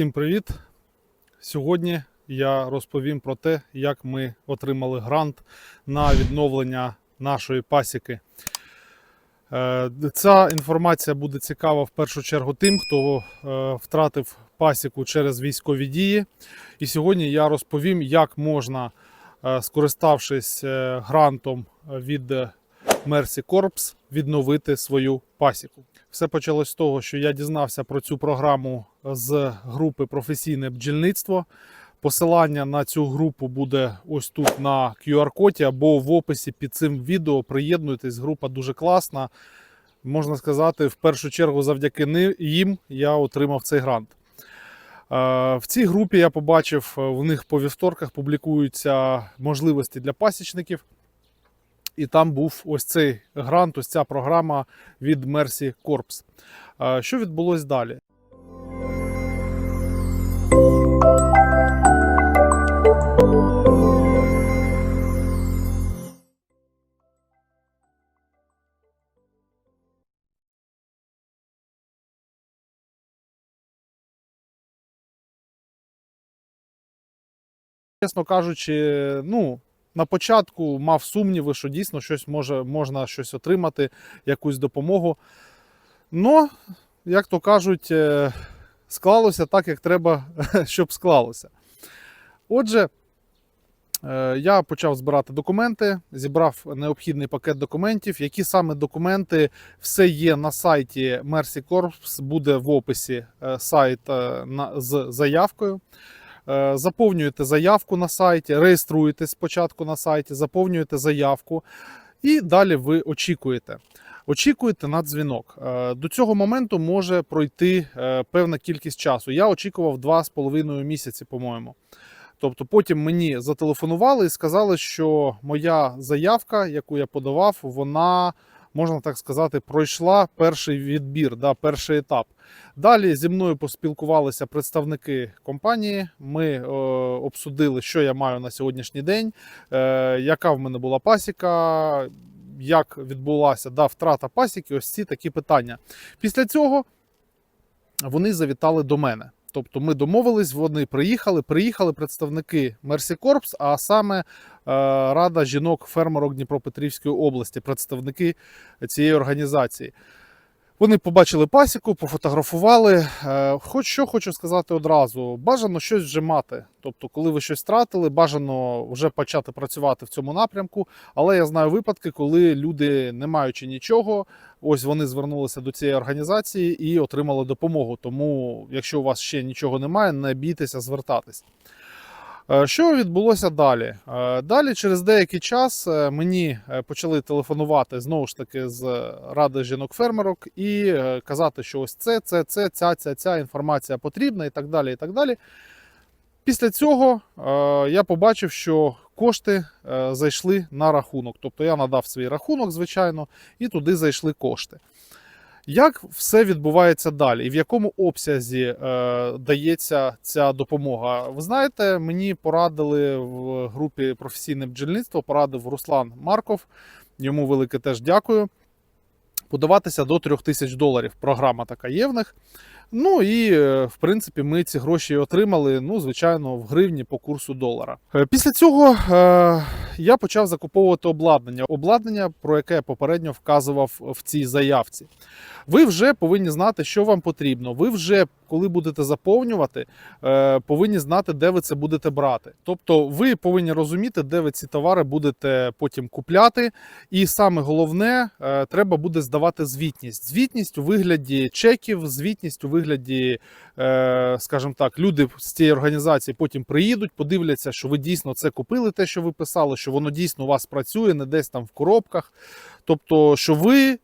Всім привіт! Сьогодні я розповім про те, як ми отримали грант на відновлення нашої пасіки. Е, Ця інформація буде цікава в першу чергу тим, хто е, втратив пасіку через військові дії. І сьогодні я розповім, як можна, е, скориставшись грантом від Mercy Corps, відновити свою пасіку. Все почалось з того, що я дізнався про цю програму з групи Професійне бджільництво. Посилання на цю групу буде ось тут на QR-коді або в описі під цим відео. Приєднуйтесь, група дуже класна. Можна сказати, в першу чергу, завдяки їм я отримав цей грант. Е, В цій групі я побачив, е, в них по вівторках публікуються можливості для пасічників. І там був ось цей грант, ось ця програма від Mercy Corps. Що відбулось далі? Чесно кажучи, ну, на початку мав сумніви, що дійсно щось може, можна щось отримати, якусь допомогу. Ну, як то кажуть, е, склалося так, як треба, щоб склалося. Отже, е, я почав збирати документи, зібрав необхідний пакет документів. Які саме документи, все є на сайті Mercy Corps, буде в описі е, сайт з заявкою. Е, Заповнюєте заявку на сайті, реєструєтесь спочатку на сайті, заповнюєте заявку і далі ви очікуєте. Очікуєте на дзвінок. Е, До цього моменту може пройти е, певна кількість часу. Я очікував 2,5 місяці, по-моєму. Тобто потім мені зателефонували і сказали, що моя заявка, яку я подавав, вона, можна так сказати, пройшла перший відбір, да, перший етап. Далі зі мною поспілкувалися представники компанії. Ми е, обсудили, що я маю на сьогоднішній день, е, яка в мене була пасіка, як відбулася да, втрата пасіки. Ось ці такі питання. Після цього вони завітали до мене. Тобто ми домовились, вони приїхали. Приїхали представники Mercy Corps, а саме Рада жінок-фермерок Дніпропетрівської області, представники цієї організації. Вони побачили пасіку, пофотографували. Е, Хоч що хочу сказати одразу: бажано щось вже мати. Тобто, коли ви щось втратили, бажано вже почати працювати в цьому напрямку. Але я знаю випадки, коли люди, не маючи нічого, ось вони звернулися до цієї організації і отримали допомогу. Тому, якщо у вас ще нічого немає, не бійтеся звертатись. Е, Що відбулося далі? Е, Далі, через деякий час, е, мені почали телефонувати знову ж таки з ради жінок-фермерок і казати, що ось це, це, це, ця, ця, ця інформація потрібна і так далі. і так далі. Після цього я побачив, що кошти зайшли на рахунок. Тобто я надав свій рахунок, звичайно, і туди зайшли кошти. Як все відбувається далі, і в якому обсязі е, дається ця допомога? Ви знаєте, мені порадили в групі професійне бджільництво, порадив Руслан Марков. Йому велике теж дякую. Подаватися до 3 тисяч доларів. Програма така є в них. Ну і е, в принципі ми ці гроші отримали, ну, звичайно, в гривні по курсу долара. Е, Після цього е, я почав закуповувати обладнання. Обладнання, про яке я попередньо вказував в цій заявці. Ви вже повинні знати, що вам потрібно. Ви вже, коли будете заповнювати, е, повинні знати, де ви це будете брати. Тобто, ви повинні розуміти, де ви ці товари будете потім купляти. І саме головне, е, треба буде здавати звітність. Звітність у вигляді чеків, звітність у вигляді, е, скажімо так, люди з цієї організації потім приїдуть, подивляться, що ви дійсно це купили, те, що ви писали, що воно дійсно у вас працює, не десь там в коробках. Тобто, що ви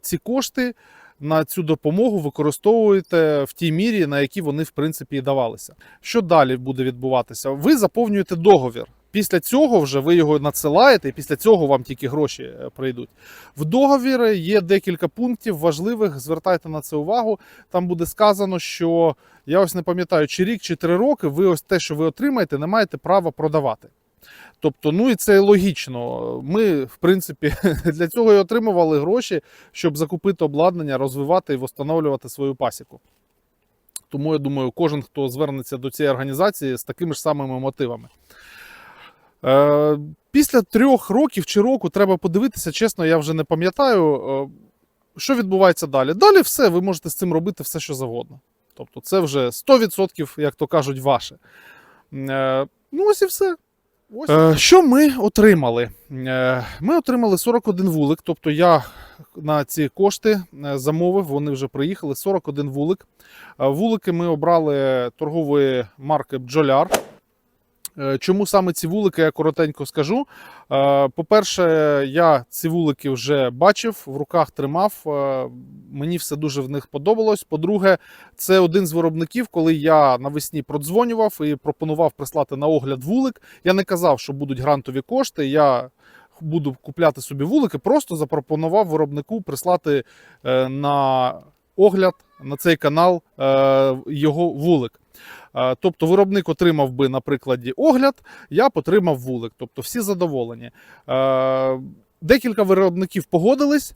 ці кошти на цю допомогу використовуєте в тій мірі, на якій вони в принципі і давалися. Що далі буде відбуватися? Ви заповнюєте договір. Після цього вже ви його надсилаєте, і після цього вам тільки гроші е, прийдуть. В договірі є декілька пунктів важливих. Звертайте на це увагу. Там буде сказано, що я ось не пам'ятаю, чи рік, чи три роки. Ви ось те, що ви отримаєте, не маєте права продавати. Тобто, ну і це логічно. Ми, в принципі, для цього і отримували гроші, щоб закупити обладнання, розвивати і встановлювати свою пасіку. Тому я думаю, кожен, хто звернеться до цієї організації з такими ж самими мотивами. Е, після трьох років чи року треба подивитися, чесно, я вже не пам'ятаю, е, що відбувається далі. Далі все, ви можете з цим робити все, що завгодно. Тобто, це вже 100%, як то кажуть, ваше. Е, ну, ось і все. Ось. Е, що ми отримали? Е, ми отримали 41 вулик. Тобто я на ці кошти е, замовив, вони вже приїхали. 41 вулик. Вулики ми обрали торгової марки Бджоляр. Е, Чому саме ці вулики, я коротенько скажу. Е, По-перше, я ці вулики вже бачив, в руках тримав. е, Мені все дуже в них подобалось. По-друге, це один з виробників, коли я навесні продзвонював і пропонував прислати на огляд вулик. Я не казав, що будуть грантові кошти. Я буду купляти собі вулики, просто запропонував виробнику прислати на огляд на цей канал його вулик. Тобто виробник отримав би на прикладі огляд, я отримав вулик. Тобто всі задоволені. Декілька виробників погодились,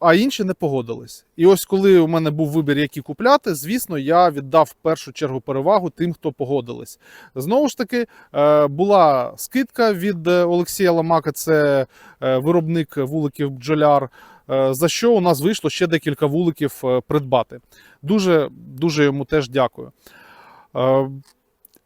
а інші не погодились. І ось коли у мене був вибір, які купляти, звісно, я віддав в першу чергу перевагу тим, хто погодились. Знову ж таки, е, була скидка від е, Олексія Ламака, це е, виробник вуликів бджоляр. Е, За що у нас вийшло ще декілька вуликів е, придбати. Дуже дуже йому теж дякую.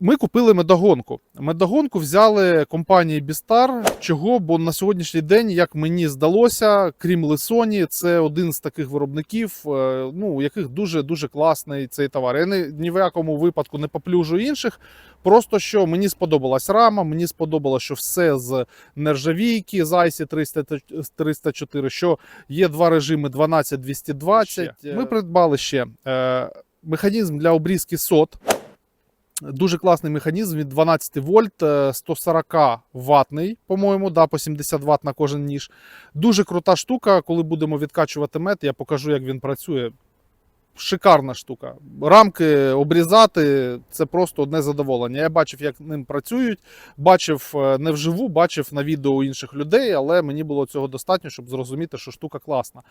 Ми купили медогонку. Медогонку взяли компанії Бістар. Чого? Бо на сьогоднішній день, як мені здалося, крім Лисоні, це один з таких виробників, е, ну, у яких дуже дуже класний цей товар. Я ні, ні в якому випадку не поплюжу інших. Просто що мені сподобалась рама, мені сподобалося, що все з нержавійки, з IC 300, 304, що є два режими 12-220. Ми придбали ще е, механізм для обрізки сот. Дуже класний механізм від 12 вольт, е, 140 ватний, по-моєму, да, по 70 ватт на кожен ніж. Дуже крута штука. Коли будемо відкачувати мед, я покажу, як він працює. Шикарна штука. Рамки обрізати це просто одне задоволення. Я бачив, як ним працюють. Бачив е, не вживу, бачив на відео інших людей, але мені було цього достатньо, щоб зрозуміти, що штука класна.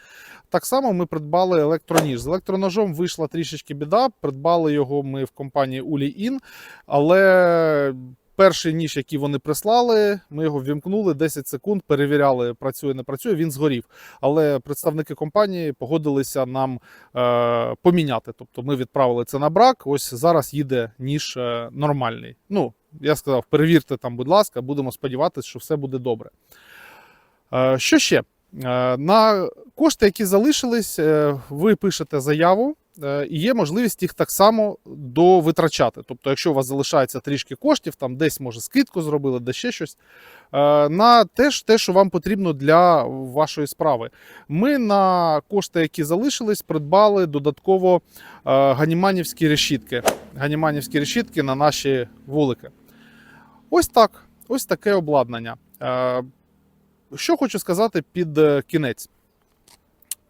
Так само ми придбали електроніж. З електроножом вийшла трішечки біда. Придбали його ми в компанії Uli-In, але перший ніж, який вони прислали, ми його ввімкнули 10 секунд, перевіряли, працює, не працює. Він згорів. Але представники компанії погодилися нам е, поміняти. Тобто ми відправили це на брак. Ось зараз їде ніж е, нормальний. Ну, я сказав, перевірте там, будь ласка, будемо сподіватися, що все буде добре. Е, що ще? Е, На кошти, які залишились, е, ви пишете заяву, і є можливість їх так само довитрачати. Тобто, якщо у вас залишається трішки коштів, там десь може скидку зробили, де ще щось. е, На теж те, що вам потрібно для вашої справи. Ми на кошти, які залишились, придбали додатково е, ганіманівські решітки. Ганіманівські решітки на наші вулики. Ось так. Ось таке обладнання. Е, що хочу сказати під е, кінець.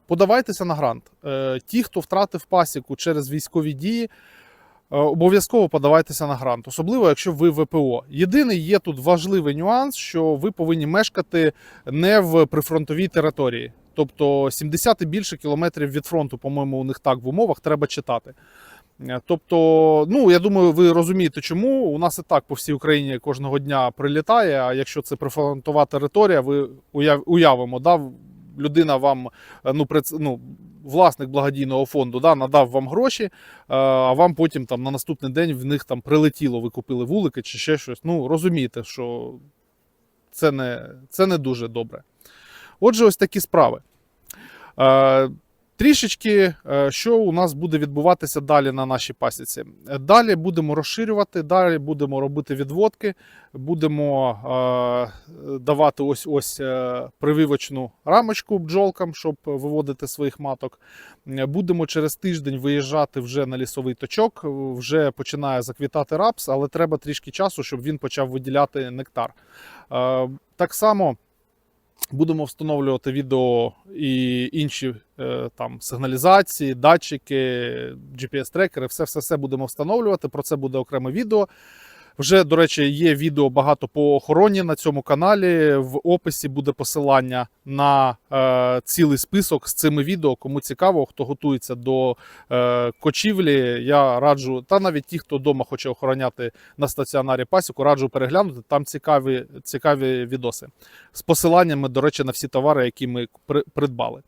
Подавайтеся на грант. Е, Ті, хто втратив пасіку через військові дії, е, обов'язково подавайтеся на грант, особливо якщо ви ВПО. Єдиний є тут важливий нюанс, що ви повинні мешкати не в прифронтовій території. Тобто 70 і більше кілометрів від фронту, по-моєму, у них так в умовах треба читати. Е, Тобто, ну я думаю, ви розумієте, чому у нас і так по всій Україні кожного дня прилітає. А якщо це прифронтова територія, ви уяв- уявимо, да, людина вам е, ну, ну, власник благодійного фонду да, надав вам гроші, е, а вам потім там на наступний день в них там прилетіло, ви купили вулики чи ще щось. Ну розумієте, що це не, це не дуже добре. Отже, ось такі справи. Трішечки, е, що у нас буде відбуватися далі на нашій пасіці. Далі будемо розширювати, далі будемо робити відводки, будемо е, давати ось ось е, прививочну рамочку бджолкам, щоб виводити своїх маток. Будемо через тиждень виїжджати вже на лісовий точок. Вже починає заквітати рапс, але треба трішки часу, щоб він почав виділяти нектар. Так само. Будемо встановлювати відео і інші е, там сигналізації, датчики, GPS-трекери, все, все, все будемо встановлювати. Про це буде окреме відео. Вже, до речі, є відео багато по охороні на цьому каналі. В описі буде посилання на е, цілий список з цими відео. Кому цікаво, хто готується до е, кочівлі, я раджу, та навіть ті, хто вдома хоче охороняти на стаціонарі пасіку, раджу переглянути. Там цікаві, цікаві відоси з посиланнями, до речі, на всі товари, які ми при- придбали.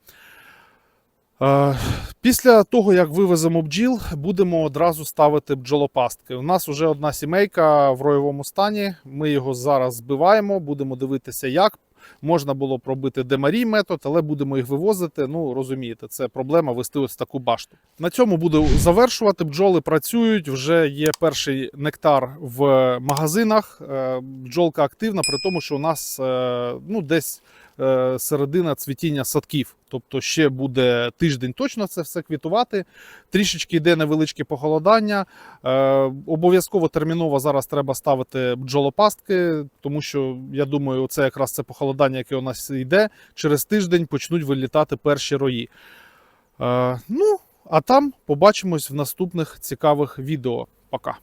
Після того, як вивеземо бджіл, будемо одразу ставити бджолопастки. У нас вже одна сімейка в роєвому стані. Ми його зараз збиваємо, будемо дивитися, як. Можна було пробити демарій метод, але будемо їх вивозити. Ну розумієте, це проблема вести ось таку башту. На цьому буду завершувати. Бджоли працюють. Вже є перший нектар в магазинах. Е, Бджолка активна, при тому, що у нас е, ну, десь середина цвітіння садків. Тобто ще буде тиждень точно це все квітувати. Трішечки йде невеличке похолодання. Е, обов'язково терміново зараз треба ставити бджолопастки, тому що я думаю, це якраз це похолодання, яке у нас йде. Через тиждень почнуть вилітати перші рої. Е, ну, а там побачимось в наступних цікавих відео. Пока.